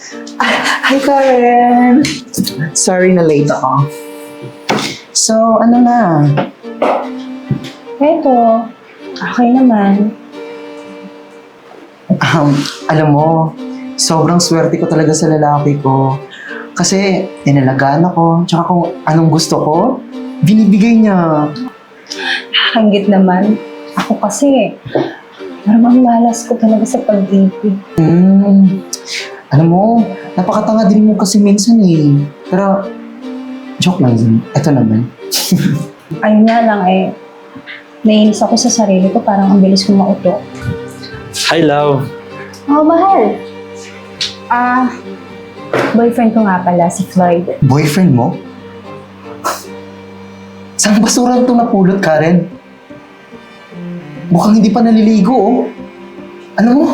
Hi, Karen! Sorry na late ako. So, ano na? Eto, okay naman. Um, alam mo, sobrang swerte ko talaga sa lalaki ko. Kasi, inalagaan ako. Tsaka kung anong gusto ko, binibigay niya. Hanggit naman. Ako kasi, parang ang malas ko talaga sa pag-ibig. Hmm. Alam mo, napakatanga din mo kasi minsan eh. Pero, joke lang yun. Ito naman. Ayun nga lang eh, nainis ako sa sarili ko, parang ang bilis kong mauto. Hi, love. Oh, mahal. Ah, boyfriend ko nga pala, si Floyd. Boyfriend mo? Saan basura ito napulot, Karen? Mukhang hindi pa naliligo, oh. Ano mo?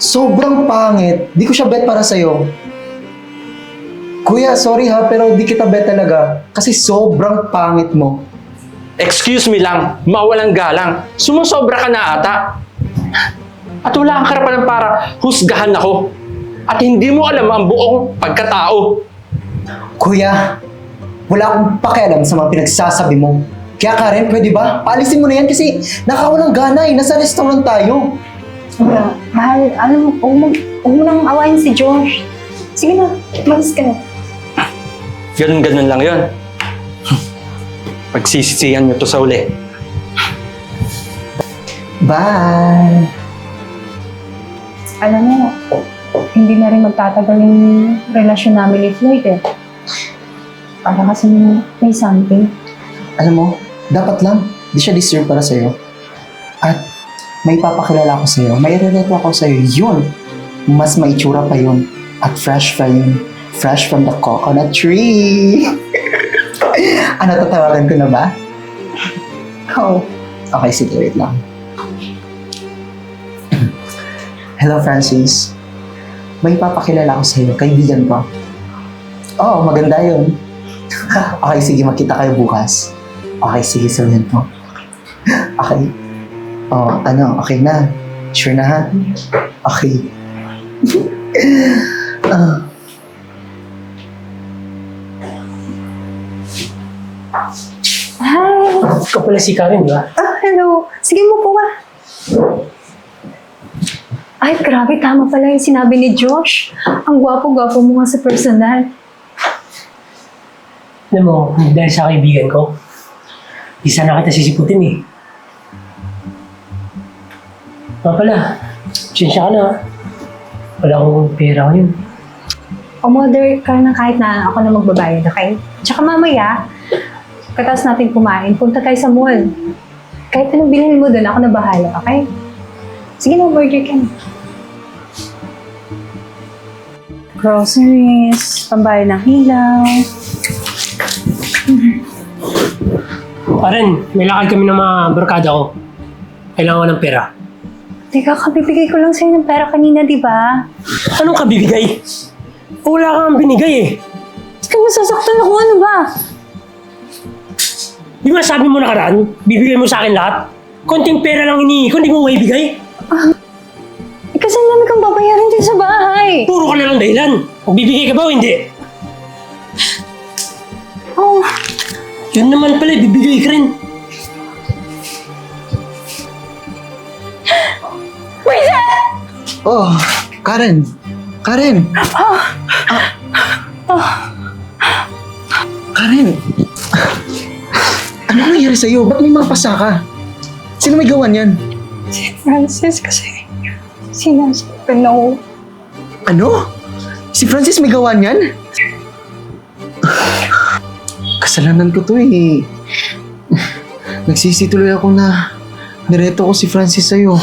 Sobrang pangit. Di ko siya bet para sa'yo. Kuya, sorry ha, pero di kita bet talaga. Kasi sobrang pangit mo. Excuse me lang, mawalang galang. Sumusobra ka na ata. At wala kang karapanan para husgahan ako. At hindi mo alam ang buong pagkatao. Kuya, wala akong pakialam sa mga pinagsasabi mo. Kaya Karen, pwede ba? Paalisin mo na yan kasi nakawalang gana eh. Nasa restaurant tayo. Wala. Mahal, alam mo, huwag mo, huwag mo nang awayin si Josh. Sige na, malis ka na. Ganun-ganun lang yon. Pagsisisihan nyo to sa uli. Bye! Alam mo, hindi na rin magtatagal yung relasyon namin ni Floyd eh. Para kasi may something. Alam mo, dapat lang. Di siya deserve para sa'yo. At may papakilala ko sa'yo. May irereto ako sa'yo. Yun! Mas maitsura pa yun. At fresh pa yun. Fresh from the coconut tree! ano, tatawagan ko na ba? Oh, Okay, sige, wait lang. Hello, Francis. May papakilala ko sa'yo, kaibigan ko. Oo, maganda yun. okay, sige, makita kayo bukas. Okay, sige, sabihin mo. Okay. Oh, ano, okay na. Sure na ha? Okay. Ah. hi! Ikaw pala si Karen, di ba? Ah, hello. Sige mo po ah. Ay, grabe. Tama pala yung sinabi ni Josh. Ang gwapo-gwapo mo nga sa personal. Alam mo, dahil sa kaibigan ko, di sana kita sisiputin eh. Nga pala, sensya ka na. ah. Wala akong pera ngayon. Umorder ka na kahit na ako na magbabayad, okay? Tsaka mamaya, katas natin kumain, punta tayo sa mall. Kahit anong bilhin mo doon, ako na bahala, okay? Sige na, burger ka na. Groceries, pambayad ng hilaw. Karen, may lakad kami ng mga barkada ko. Kailangan ko ng pera. Teka, kabibigay ko lang sa'yo ng pera kanina, di ba? Anong kabibigay? Wala kang binigay eh. Ba't ka masasaktan ako? Ano ba? Di ba sabi mo nakaraan, bibigay mo sa akin lahat? Konting pera lang hinihingi ko, hindi mo maibigay. Eh, kasi ang dami kang babayaran din sa bahay. Puro ka na lang dahilan. Magbibigay ka ba o hindi? Oh, Yun naman pala, bibigay ka rin. Oh, Karen! Karen! Ah. Karen! Ano nangyari sa'yo? Ba't may mga pasa ka? Sino may gawan yan? si Francis kasi sinasaktan ako. Ano? Si Francis may gawan yan? Kasalanan ko to eh. Nagsisituloy ako na nireto ko si Francis sa'yo.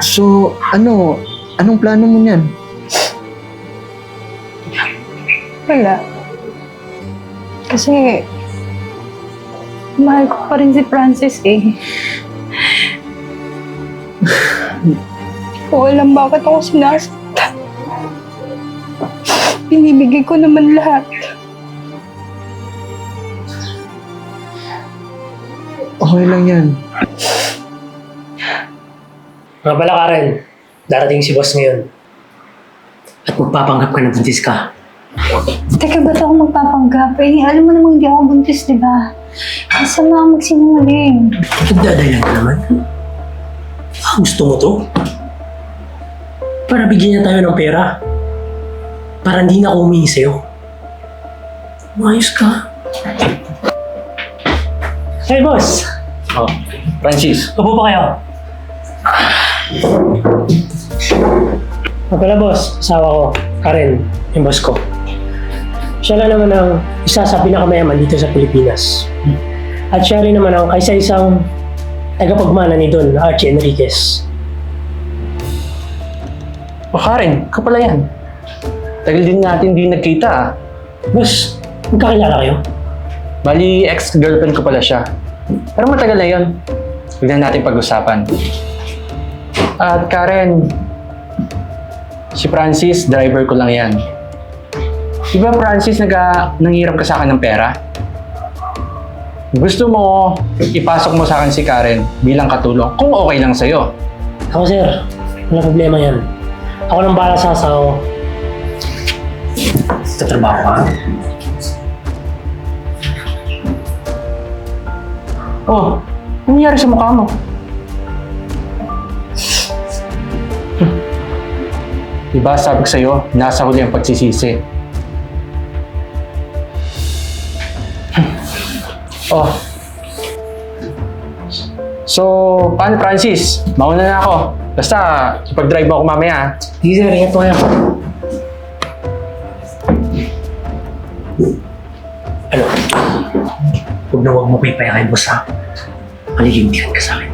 So, ano? Anong plano mo niyan? Wala. Kasi, mahal ko pa rin si Francis eh. Ko alam bakit ako sinasaktan. Binibigay ko naman lahat. Okay lang yan. Nga pala Karen, darating si boss ngayon. At magpapanggap ka na buntis ka. Teka, ba't ako magpapanggap? Eh, alam mo namang hindi ako buntis, di ba? Ang magsinungaling. Nagdadahilan ka naman. Ah, gusto mo to? Para bigyan niya tayo ng pera. Para hindi na ako humingi sa'yo. Maayos ka. Hey, boss! Oh, Francis, Upo pa kayo. Ang pala, boss, asawa ko, Karen, yung boss ko. Siya lang naman ang isa sa pinakamayaman dito sa Pilipinas. At siya rin naman ang kaisa-isang tagapagmana ni Don Archie Enriquez. o Karen, ka pala yan. Tagal din natin di nagkita ah. Boss, magkakilala kayo? Bali, ex-girlfriend ko pala siya. Pero matagal na yun. Huwag na natin pag-usapan. At Karen, si Francis, driver ko lang yan. Di ba Francis, nag nangiram ka sa akin ng pera? Gusto mo, ipasok mo sa akin si Karen bilang katulong kung okay lang sa'yo. Ako, sir. Wala problema yan. Ako nang bahala sa asawa. Sa trabaho ka? Oh, ano nangyari sa mukha mo? Diba sabi ko sa'yo, nasa huli ang pagsisisi. oh. So, paano Francis? Mauna na ako. Basta, pag-drive ako mamaya. Sige, sir. Ingat po kayo. Ano? Huwag na huwag mo pa ipayakin, boss, ha? Malilintikan ka sa akin.